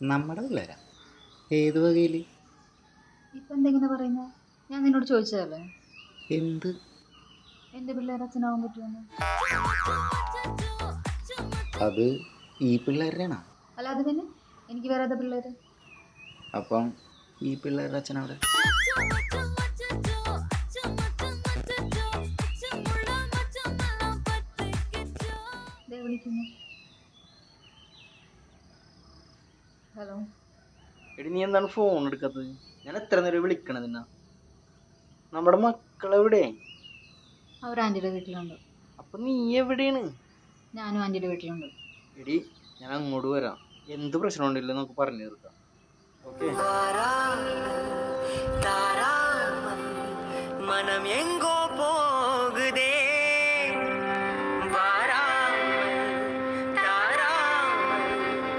നമ്മുടെ പിള്ളേരാ ഏത് വകയിൽ ഇപ്പം എന്തെങ്ങനെ പറയുന്നത് ഞാൻ നിന്നോട് ചോദിച്ചതല്ലേ? എന്ത്? എന്റെ പിള്ളേർ അച്ഛനാവാൻ പറ്റുമെന്ന്. അത് ഈ പിള്ളേരുടെയാണോ? അല്ല അത് പിന്നെ എനിക്ക് വേറെ ഏതാ പിള്ളേർ അപ്പം ഈ പിള്ളേരുടെ അച്ഛനവിടെ ദേ വിളിക്കുന്നു. ഹലോ എടി നീ എന്താണ് ഫോൺ എടുക്കാത്തത്? ഞാൻ എത്ര നേരം വിളിക്കണത് എന്നാ നമ്മുടെ മക്കളെവിടെ അവർ ആന്റിയുടെ വീട്ടിലുണ്ട്. അപ്പൊ നീ എവിടെയാണ്? ഞാനും ആന്റിയുടെ വീട്ടിലുണ്ട്. എടി ഞാൻ അങ്ങോട്ട് വരാം. എന്ത് പ്രശ്നം ഉണ്ടല്ലോ നമുക്ക് പറഞ്ഞു തീർക്കാം. ഓക്കെ. എങ്കോ